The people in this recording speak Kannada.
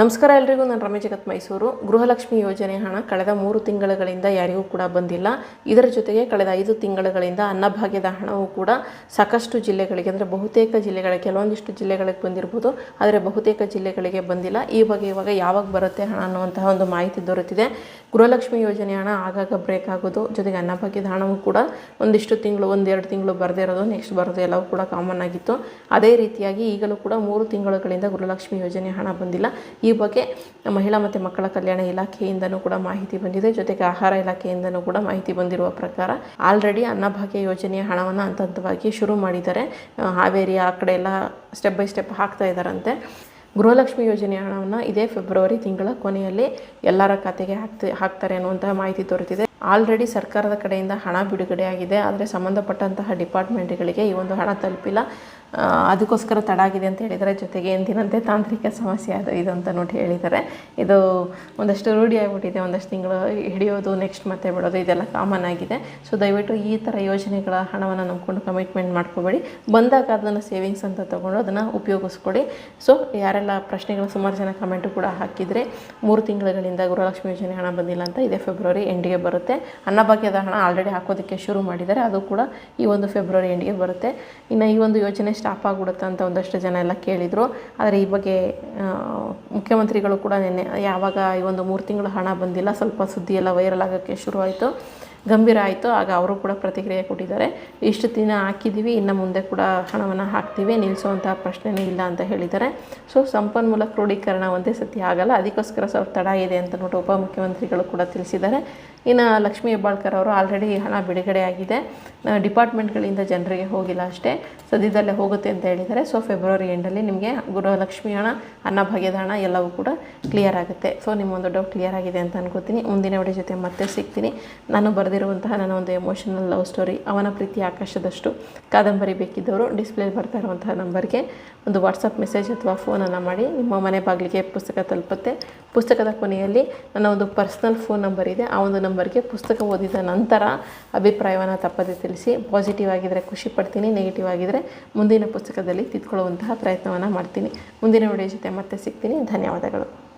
ನಮಸ್ಕಾರ ಎಲ್ರಿಗೂ, ನಾನು ರಮೇಶ್ ಜಗತ್ ಮೈಸೂರು ಗೃಹಲಕ್ಷ್ಮಿ ಯೋಜನೆ ಹಣ ಕಳೆದ ಮೂರು ತಿಂಗಳುಗಳಿಂದ ಯಾರಿಗೂ ಕೂಡ ಬಂದಿಲ್ಲ. ಇದರ ಜೊತೆಗೆ ಕಳೆದ ಐದು ತಿಂಗಳುಗಳಿಂದ ಅನ್ನಭಾಗ್ಯದ ಹಣವೂ ಕೂಡ ಸಾಕಷ್ಟು ಜಿಲ್ಲೆಗಳಿಗೆ, ಅಂದರೆ ಬಹುತೇಕ ಜಿಲ್ಲೆಗಳ, ಕೆಲವೊಂದಿಷ್ಟು ಜಿಲ್ಲೆಗಳಿಗೆ ಬಂದಿರ್ಬೋದು. ಆದರೆ ಬಹುತೇಕ ಜಿಲ್ಲೆಗಳಿಗೆ ಬಂದಿಲ್ಲ. ಈ ಬಗ್ಗೆ ಇವಾಗ ಯಾವಾಗ ಬರುತ್ತೆ ಹಣ ಅನ್ನುವಂತಹ ಒಂದು ಮಾಹಿತಿ ದೊರೆತಿದೆ. ಗೃಹಲಕ್ಷ್ಮಿ ಯೋಜನೆ ಹಣ ಆಗಾಗ ಬ್ರೇಕ್ ಆಗೋದು, ಜೊತೆಗೆ ಅನ್ನಭಾಗ್ಯದ ಹಣವೂ ಕೂಡ ಒಂದಿಷ್ಟು ತಿಂಗಳು, ಒಂದೆರಡು ತಿಂಗಳು ಬರದೇ ಇರೋದು ನೆಕ್ಸ್ಟ್ ಬರೋದು ಎಲ್ಲವೂ ಕೂಡ ಕಾಮನ್ ಆಗಿತ್ತು. ಅದೇ ರೀತಿಯಾಗಿ ಈಗಲೂ ಕೂಡ ಮೂರು ತಿಂಗಳುಗಳಿಂದ ಗೃಹಲಕ್ಷ್ಮಿ ಯೋಜನೆ ಹಣ ಬಂದಿಲ್ಲ. ಈ ಬಗ್ಗೆ ಮಹಿಳಾ ಮತ್ತು ಮಕ್ಕಳ ಕಲ್ಯಾಣ ಇಲಾಖೆಯಿಂದನೂ ಕೂಡ ಮಾಹಿತಿ ಬಂದಿದೆ. ಜೊತೆಗೆ ಆಹಾರ ಇಲಾಖೆಯಿಂದನೂ ಕೂಡ ಮಾಹಿತಿ ಬಂದಿರುವ ಪ್ರಕಾರ ಆಲ್ರೆಡಿ ಅನ್ನಭಾಗ್ಯ ಯೋಜನೆಯ ಹಣವನ್ನು ಹಂತ ಹಂತವಾಗಿ ಶುರು ಮಾಡಿದ್ದಾರೆ. ಹಾವೇರಿ ಆ ಕಡೆ ಎಲ್ಲ ಸ್ಟೆಪ್ ಬೈ ಸ್ಟೆಪ್ ಹಾಕ್ತಾ ಇದ್ದಾರಂತೆ. ಗೃಹಲಕ್ಷ್ಮಿ ಯೋಜನೆಯ ಹಣವನ್ನು ಇದೇ ಫೆಬ್ರವರಿ ತಿಂಗಳ ಕೊನೆಯಲ್ಲಿ ಎಲ್ಲರ ಖಾತೆಗೆ ಹಾಕ್ತಿ, ಹಾಕ್ತಾರೆ ಅನ್ನುವಂತಹ ಮಾಹಿತಿ ದೊರೆತಿದೆ. ಆಲ್ರೆಡಿ ಸರ್ಕಾರದ ಕಡೆಯಿಂದ ಹಣ ಬಿಡುಗಡೆಯಾಗಿದೆ. ಆದರೆ ಸಂಬಂಧಪಟ್ಟಂತಹ ಡಿಪಾರ್ಟ್ಮೆಂಟ್ಗಳಿಗೆ ಈ ಒಂದು ಹಣ ತಲುಪಿಲ್ಲ. ಅದಕ್ಕೋಸ್ಕರ ತಡ ಆಗಿದೆ ಅಂತ ಹೇಳಿದರೆ ಜೊತೆಗೆ ಎಂದಿನಂತೆ ತಾಂತ್ರಿಕ ಸಮಸ್ಯೆ ಅದು, ಇದು ಅಂತ ನೋಡಿ ಹೇಳಿದ್ದಾರೆ. ಇದು ಒಂದಷ್ಟು ರೂಢಿ ಆಗಿಬಿಟ್ಟಿದೆ, ಒಂದಷ್ಟು ತಿಂಗಳು ಹಿಡಿಯೋದು ನೆಕ್ಸ್ಟ್ ಮತ್ತೆ ಬಿಡೋದು, ಇದೆಲ್ಲ ಕಾಮನ್ ಆಗಿದೆ. ಸೊ ದಯವಿಟ್ಟು ಈ ಥರ ಯೋಜನೆಗಳ ಹಣವನ್ನು ನಂಬ್ಕೊಂಡು ಕಮಿಟ್ಮೆಂಟ್ ಮಾಡ್ಕೋಬೇಡಿ. ಬಂದಾಗ ಅದನ್ನು ಸೇವಿಂಗ್ಸ್ ಅಂತ ತೊಗೊಂಡು ಅದನ್ನು ಉಪಯೋಗಿಸ್ಕೊಡಿ. ಸೊ ಯಾರೆಲ್ಲ ಪ್ರಶ್ನೆಗಳು ಸುಮಾರು ಜನ ಕಮೆಂಟು ಕೂಡ ಹಾಕಿದರೆ ಮೂರು ತಿಂಗಳುಗಳಿಂದ ಗೃಹಲಕ್ಷ್ಮಿ ಯೋಜನೆ ಹಣ ಬಂದಿಲ್ಲ ಅಂತ ಇದೇ ಫೆಬ್ರವರಿ ಎಂಡಿಗೆ ಬರುತ್ತೆ. ಅನ್ನಭಾಗ್ಯದ ಹಣ ಆಲ್ರೆಡಿ ಹಾಕೋದಕ್ಕೆ ಶುರು ಮಾಡಿದ್ದಾರೆ. ಅದು ಕೂಡ ಈ ಒಂದು ಫೆಬ್ರವರಿ ಎಂಡಿಗೆ ಬರುತ್ತೆ. ಇನ್ನು ಈ ಒಂದು ಯೋಜನೆ ಸ್ಟಾಪ್ ಆಗ್ಬಿಡುತ್ತೆ ಅಂತ ಒಂದಷ್ಟು ಜನ ಎಲ್ಲ ಕೇಳಿದರು. ಆದರೆ ಈ ಬಗ್ಗೆ ಮುಖ್ಯಮಂತ್ರಿಗಳು ಕೂಡ ನಿನ್ನೆ, ಯಾವಾಗ ಈ ಒಂದು ಮೂರು ತಿಂಗಳು ಹಣ ಬಂದಿಲ್ಲ, ಸ್ವಲ್ಪ ಸುದ್ದಿ ಎಲ್ಲ ವೈರಲ್ ಆಗೋಕ್ಕೆ ಶುರುವಾಯಿತು. ಗಂಭೀರ ಆಯಿತು. ಆಗ ಅವರು ಕೂಡ ಪ್ರತಿಕ್ರಿಯೆ ಕೊಟ್ಟಿದ್ದಾರೆ. ಇಷ್ಟು ದಿನ ಹಾಕಿದ್ದೀವಿ, ಇನ್ನು ಮುಂದೆ ಕೂಡ ಹಣವನ್ನು ಹಾಕ್ತೀವಿ ನಿಲ್ಲಿಸುವಂತಹ ಪ್ರಶ್ನೆನೇ ಇಲ್ಲ ಅಂತ ಹೇಳಿದ್ದಾರೆ. ಸೊ ಸಂಪನ್ಮೂಲ ಕ್ರೋಢೀಕರಣ ಒಂದೇ ಸತಿ ಆಗಲ್ಲ. ಅದಕ್ಕೋಸ್ಕರ ಸ್ವಲ್ಪ ತಡ ಇದೆ ಅಂತ ನೋಡಿ ಉಪಮುಖ್ಯಮಂತ್ರಿಗಳು ಕೂಡ ತಿಳಿಸಿದ್ದಾರೆ. ಇನ್ನು ಲಕ್ಷ್ಮೀ ಹೆಬ್ಬಾಳ್ಕರ್ ಅವರು ಆಲ್ರೆಡಿ ಹಣ ಬಿಡುಗಡೆ ಆಗಿದೆ. ಡಿಪಾರ್ಟ್ಮೆಂಟ್ಗಳಿಂದ ಜನರಿಗೆ ಹೋಗಿಲ್ಲ ಅಷ್ಟೇ, ಸದ್ಯದಲ್ಲೇ ಹೋಗುತ್ತೆ ಅಂತ ಹೇಳಿದ್ದಾರೆ. ಸೊ ಫೆಬ್ರವರಿ ಎಂಡಲ್ಲಿ ನಿಮಗೆ ಗೃಹಲಕ್ಷ್ಮಿ ಹಣ ಅನ್ನಭಾಗ್ಯದ ಹಣ ಎಲ್ಲವೂ ಕೂಡ ಕ್ಲಿಯರ್ ಆಗುತ್ತೆ. ಸೊ ನಿಮ್ಮೊಂದು ಡೌಟ್ ಕ್ಲಿಯರ್ ಆಗಿದೆ ಅಂತ ಅನ್ಕೋತೀನಿ. ಮುಂದಿನ ವಿಡಿಯೋ ಜೊತೆ ಮತ್ತೆ ಸಿಗ್ತೀನಿ. ನಾನು ಬರೆದಿರುವಂತಹ ನನ್ನ ಒಂದು ಎಮೋಷನಲ್ ಲವ್ ಸ್ಟೋರಿ ಅವನ ಪ್ರೀತಿ ಆಕಾಶದಷ್ಟು. ಕಾದಂಬರಿ ಬೇಕಿದ್ದವರು ಡಿಸ್ಪ್ಲೇಲಿ ಬರ್ತಾ ಇರುವಂತಹ ನಂಬರ್ಗೆ ಒಂದು ವಾಟ್ಸಪ್ ಮೆಸೇಜ್ ಅಥವಾ ಫೋನನ್ನು ಮಾಡಿ. ನಿಮ್ಮ ಮನೆ ಬಾಗಿಲಿಗೆ ಪುಸ್ತಕ ತಲುಪುತ್ತೆ. ಪುಸ್ತಕದ ಕೊನೆಯಲ್ಲಿ ನನ್ನ ಒಂದು ಪರ್ಸ್ನಲ್ ಫೋನ್ ನಂಬರ್ ಇದೆ. ಆ ಒಂದು ನಂಬರ್ಗೆ ಪುಸ್ತಕ ಓದಿದ ನಂತರ ಅಭಿಪ್ರಾಯವನ್ನು ತಪ್ಪದೆ ತಿಳಿಸಿ ಪಾಸಿಟಿವ್ ಆಗಿದ್ದರೆ ಖುಷಿ ಪಡ್ತೀನಿ ನೆಗೆಟಿವ್ ಆಗಿದ್ದರೆ ಮುಂದಿನ ಪುಸ್ತಕದಲ್ಲಿ ತಿದ್ಕೊಳ್ಳುವಂತಹ ಪ್ರಯತ್ನವನ್ನು ಮಾಡ್ತೀನಿ. ಮುಂದಿನ ವಿಡಿಯೋ ಜೊತೆ ಮತ್ತೆ ಸಿಗ್ತೀನಿ. ಧನ್ಯವಾದಗಳು.